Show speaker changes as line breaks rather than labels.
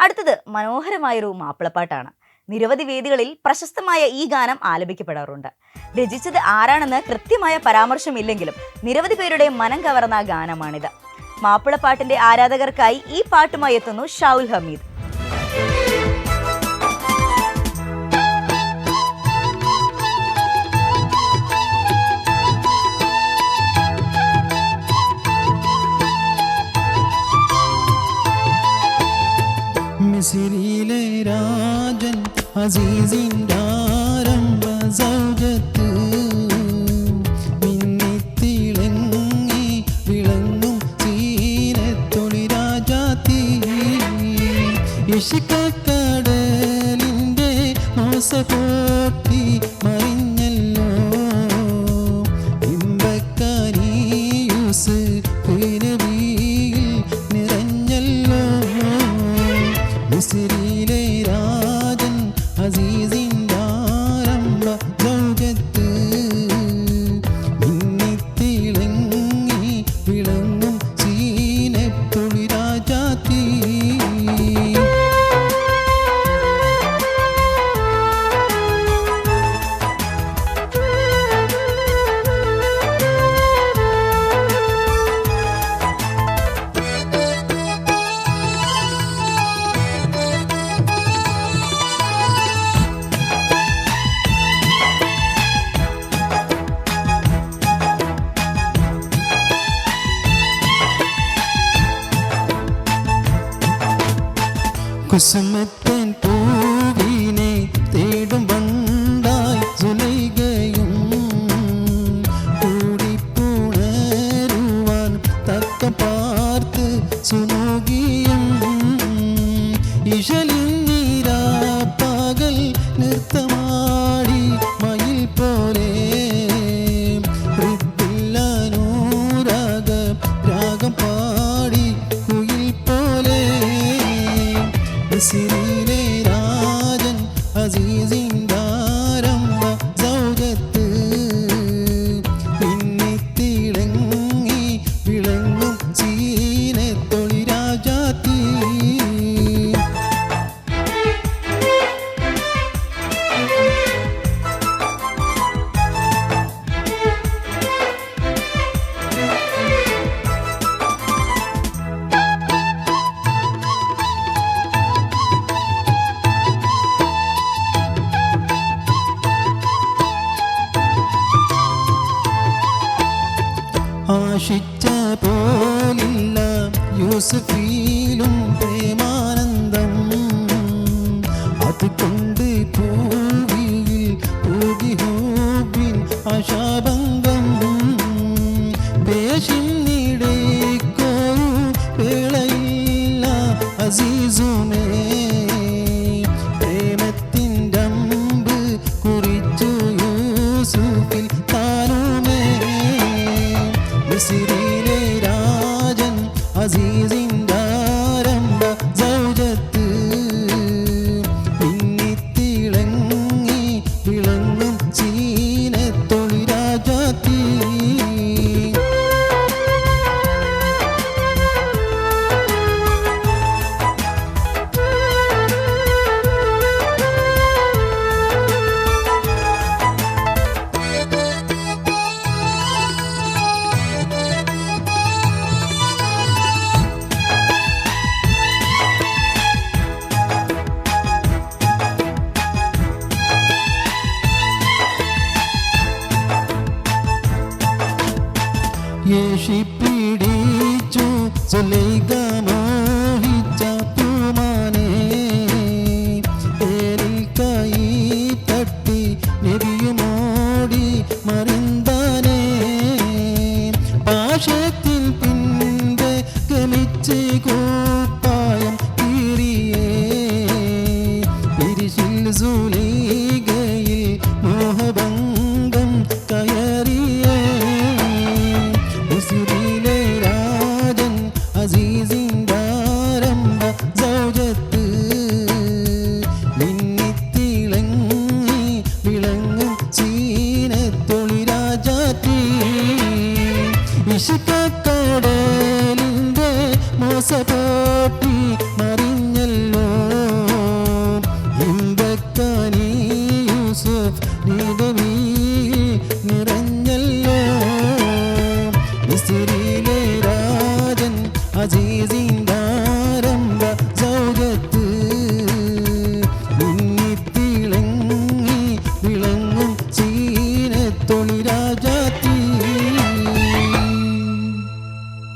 അടുത്തത് മനോഹരമായൊരു മാപ്പിളപ്പാട്ടാണ്. നിരവധി വേദികളിൽ പ്രശസ്തമായ ഈ ഗാനം ആലപിക്കപ്പെടാറുണ്ട്. രചിച്ചത് ആരാണെന്ന് കൃത്യമായ പരാമർശമില്ലെങ്കിലും നിരവധി പേരുടെ മനം കവർന്ന ഗാനമാണിത്. മാപ്പിളപ്പാട്ടിന്റെ ആരാധകർക്കായി ഈ പാട്ടുമായി എത്തുന്നു ഷാവുൽ ഹമീദ്.
മിസിരിയിലെ രാജൻ അസീസിന്റെ ആരംഭ സൗജത്ത് മിന്നിത്തിളങ്ങി വിളങ്ങും ചീനത്തൊളി രാജാത്തി ഇഷിക്കടലിന്റെ മോസപോട്ടി മിസിരിയിലെ coisa me tentou. ആശിച്ച പോലില്ല. യൂസഫീലും പ്രേമാനന്ദം അസീസിന്റെ ആരംഭ മുഷിപ്പിടിച്ചു സുലൈക മോഹിച്ച പൂമാനെ പേരിൽ കൈ തട്ടി നബിയുമോടി മറിന്താനെ. പാശത്തിൽ പിന്റെ ഗമിച്ചു കൂ Put